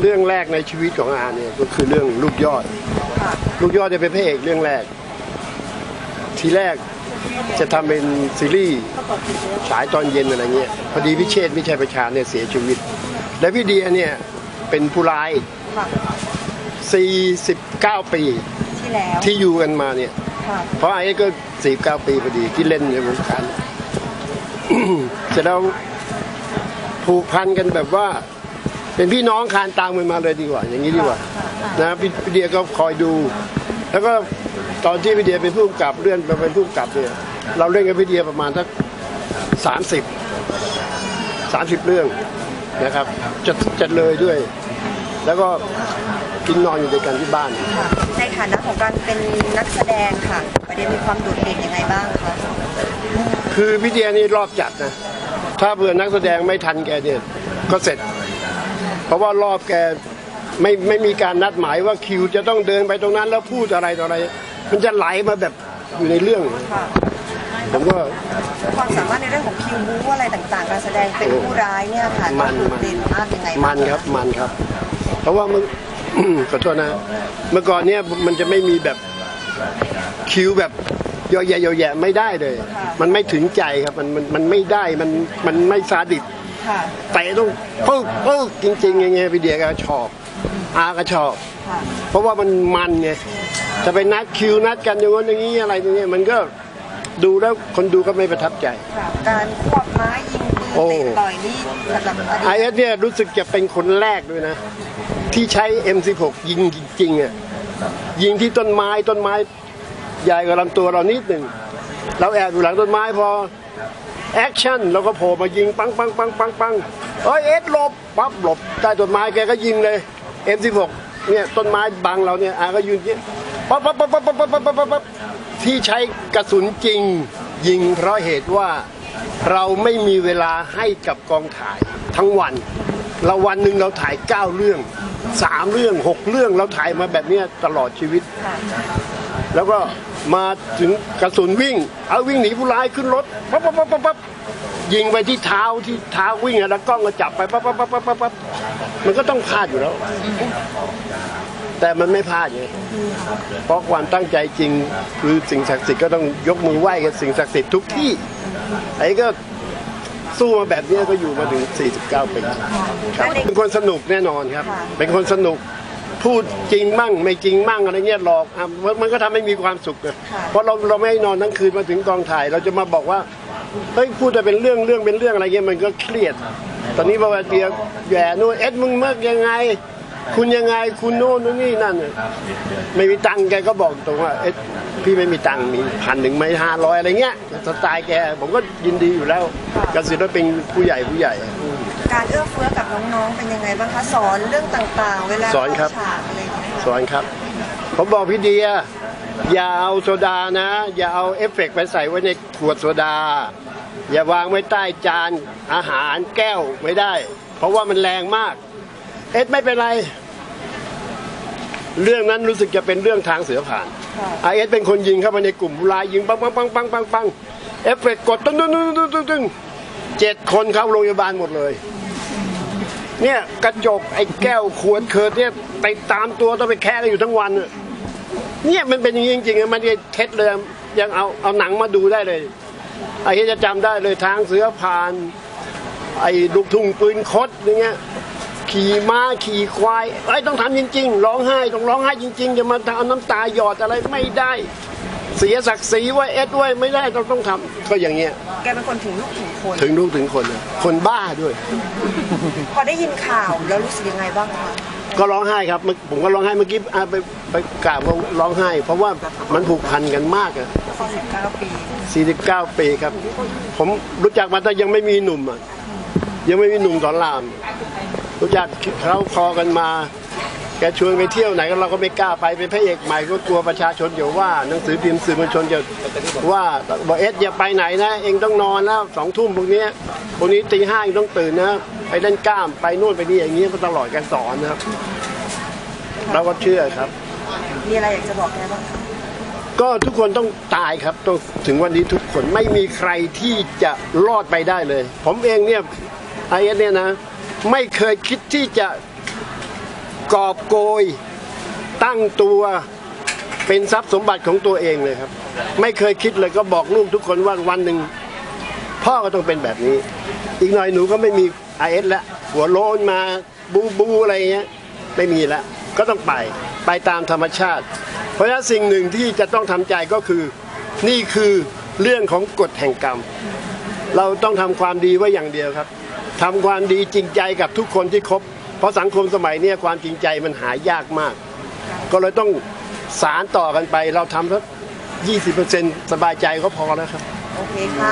เรื่องแรกในชีวิตของอาเนี่ยก็คือเรื่องลูกยอดค่ะลูกยอดจะเป็นพระเอกเรื่องแรก ทีแรกจะทำเป็นซีรีส์ฉายตอนเย็นอะไรเงี้ยพอดีพิเชษฐ์วิชัยประชาเนี่ยเสียชีวิต และพี่เดียเนี่ยเป็นผู้ร้ายค่ะ49 ปีที่แล้วที่อยู่กันมาเนี่ยค่ะเพราะไอ้ก็สี่เก้าปีพอดีที่เล่นในวงการเสร็จแล้วผูกพันกันแบบว่า เป็นพี่น้องคานตามกันมาเลยดีกว่า อย่างนี้ดีกว่านะพี่พี่เดียก็คอยดู แล้วก็ตอนที่พี่เดียเป็นผู้กำกับเลื่อนไปเป็นผู้กำกับเนี่ยเราเล่นกับพี่เดียประมาณสักสามสิบสามสิบเรื่องนะครับจะจะเลยด้วย แล้วก็กินนอนอยู่ด้วยกันที่บ้านค่ะในฐานะของการเป็นนักแสดงค่ะ ประเด็นมีความโดดเด่นยังไงบ้างคะคือพี่เดียนี่รอบจัดนะ ถ้าเผื่อนักแสดงไม่ทันแกเนี่ยก็เสร็จ เพราะว่ารอบแกไม่ไม่มีการนัดหมายว่าคิวจะต้องเดินไปตรงนั้นแล้วพูดอะไรต่ออะไร มันจะไหลมาแบบอยู่ในเรื่อง ค่ะผมก็ ความสามารถในเรื่องของคิวบูอะไรต่างๆ การแสดงเป็นผู้ร้ายเนี่ยค่ะมัต้อนงโดดเด่นมากยังไงมันครับมันครับ เพราะว่ามันขอโทษนะ เมื่อก่อนเนี่ยมันจะไม่มีแบบคิวแบบเยอะแยะเยอะแยะไม่ได้เลย มันไม่ถึงใจครับ มันมันมันไม่ได้มันมันไม่ซาดิส ค่ะแต่ต้องปึ๊กปึ๊กจริงๆอย่างเงี้ยพี่เดียก็ชอบ อาก็ชอบค่ะเพราะว่ามันมันไงจะไปนัดคิวนัดกันอย่างงี้นอย่างนี้อะไรอย่างเงี้ยมันก็ดูแล้วคนดูก็ไม่ประทับใจค่ะการควบไม้ยิงปืนโอ้เตะต่อยนี่สำหรับอไอดีตเอสเนี่ยรู้สึกจะเป็นคนแรกด้วยนะ ที่ใช้ M16 ยิงจริงๆอะยิงที่ต้นไม้ต้นไม้ใหญ่กว่าลำตัวเรานิดหนึ่งเราแอบอยู่หลังต้นไม้พอ แอคชั่นเราก็โผล่มายิงปังปังปังปังปังเอ้ยเอสหลบปั๊บหลบใต้ต้นไม้แกก็ยิงเลย M16 เนี่ยต้นไม้บังเราเนี่ยอาก็ยืนเนี้ยปั๊บปั๊บปั๊บปั๊บปั๊บปั๊บปั๊บปั๊บปั๊บที่ใช้กระสุนจริง ยิงเพราะเหตุว่าเราไม่มีเวลาให้กับกองถ่ายทั้งวัน เราวันหนึ่งเราถ่าย 9 เรื่องสามเรื่อง 6 เรื่องเราถ่ายมาแบบเนี้ยตลอดชีวิตค่ะแล้วก็ มาถึงกระสุนวิ่ง เอาวิ่งหนีผู้ร้ายขึ้นรถปั๊บปั๊บปั๊บปั๊บปั๊บยิงไปที่เท้าที่เท้าวิ่งอะแล้วกล้องก็จับไปปั๊บปั๊บปั๊บปั๊บปั๊บปั๊บมันก็ต้องพลาดอยู่แล้ว แต่มันไม่พลาดไงเพราะความตั้งใจจริงคือสิ่งศักดิ์สิทธิ์ก็ต้องยกมือไหว้กับสิ่งศักดิ์สิทธิ์ทุกที่ไอ้ก็สู้มาแบบเนี้ยก็อยู่มาถึง 49 ปีครับเป็นคนสนุกแน่นอนครับ เป็นคนสนุก พูดจริงมั่งไม่จริงมั่งอะไรเงี้ยหลอกอะมันมันก็ทำให้มีความสุขเลยเพราะเราเราไม่ให้นอนทั้งคืนมาถึงกองถ่าย เราจะมาบอกว่าเฮ้ยพูดแต่เป็นเรื่องเรื่องเป็นเรื่องอะไรเงี้ยมันก็เครียด ตอนนี้บอกว่าเดียวแย่นู่นเอ็ดมึงเมื่อยังไง คุณยังไงคุณโน่นนู่นนี่นั่นน่ะไม่มีตังค์แกก็บอกตรงว่าเอ็ดพี่ไม่มีตังค์มีพันหนึ่งไม่ห้าร้อยอะไรเงี้ยสไตล์แกผมก็ยินดีอยู่แล้วกสิรเป็นผู้ใหญ่ผู้ใหญ่ การเอื้อเฟื้อกับน้องๆเป็นยังไงบ้างคะสอนเรื่องต่างๆ เวลาสอนครับเข้าฉากอะไรอย่างเงี้ยสอนครับ ผมบอกพี่เดียอย่าเอาโซดานะ อย่าเอาเอฟเฟกต์ไปใส่ไว้ในขวดโซดา อย่าวางไว้ใต้จานอาหารแก้วไม่ได้ เพราะว่ามันแรงมาก เอ็ดไม่เป็นไร เรื่องนั้นรู้สึกจะเป็นเรื่องทางเสือผ่านค่ะไอเอสเป็นคนยิงเข้าไปในกลุ่มผู้ร้ายยิงปังปังปังปังปังปังเอฟเฟกต์กดตึ้งตึ้งตึ้งตึ้งตึ้งตึ้งเจ็ดคนเข้าโรงพยาบาลหมดเลย เนี่ยกระจกไอ้แก้วขวดเคิร์ดเนี่ยไปตามตัวต้องไปแค่กันอยู่ทั้งวันน่ะเนี่ยมันเป็นอย่างนี้จริงๆอะมันจะเท็จเลยยังเอาเอาหนังมาดูได้เลยไอ้ที่จะจำได้เลยทางเสือผ่าน ไอ้ลูกทุ่งปืนคดอย่างเงี้ย ขี่ม้าขี่ควายไอ้ยต้องทำจริงๆร้องไห้ต้องร้องไห้จริงๆอย่ามาเอาน้ำตาหยอดอะไรไม่ได้ เสียศักดิ์ศรีไว้เอ็ดไว้ไม่ได้ต้องต้องทำก็อย่างเงี้ยแกเป็นคนถึงลูกถึงคน ถึงลูกถึงคนนะคนบ้าด้วย พอได้ยินข่าวแล้วรู้สึกยังไงบ้างคะก็ร้องไห้ครับเมื่อผมก็ร้องไห้เมื่อกี้อะไปไปกราบว่าร้องไห้ เพราะว่ามันผูกพันกันมากอะ49ปี 49 ปีครับ ผมรู้จักมาแต่ยังไม่มีหนุ่มอะยังไม่มีหนุ่มสอนราม รู้จักเขาคอกันมา แกชวนไปเที่ยวไหนก็เราก็ไม่กล้าไปเป็นพระเอกใหม่ก็กลัวประชาชนเดี๋ยวว่าหนังสือพิมพ์สื่อมวลชนจะว่าบอกเอสอย่าไปไหนนะ เองต้องนอนแล้วสองทุ่มพวกเนี้ยพวกนี้ตีห้าเองต้องตื่นนะไปเล่นกล้ามไปนู่นไปนี่อย่างเงี้ยก็ตลอดแการสอนนะครับเราก็เชื่อครับ มีอะไรอยากจะบอกแกบ้างคะก็ทุกคนต้องตายครับต้องถึงวันนี้ทุกคนไม่มีใครที่จะรอดไปได้เลย ผมเองเนี่ยไอเอสเนี่ยนะ ไม่เคยคิดที่จะกอบโกยตั้งตัวเป็นทรัพย์สมบัติของตัวเองเลยครับ ไม่เคยคิดเลยก็บอกลูกทุกคนว่าวันหนึ่งพ่อก็ต้องเป็นแบบนี้ อีกหน่อยหนูก็ไม่มีไอเอสแล้วหัวโลนมาบูบูอะไรเงี้ยไม่มีแล้วก็ต้องไปไปตามธรรมชาติ เพราะฉะนั้นสิ่งหนึ่งที่จะต้องทำใจก็คือนี่คือเรื่องของกฎแห่งกรรม เราต้องทำความดีไว้อย่างเดียวครับ ทำความดีจริงใจกับทุกคนที่คบ เพราะสังคมสมัยนี้ความจริงใจมันหายากมาก ก็เลยต้องสารต่อกันไป เราทำสักยี่สิบเปอร์เซ็นต์สบายใจก็พอแล้วครับ โอเคค่ะ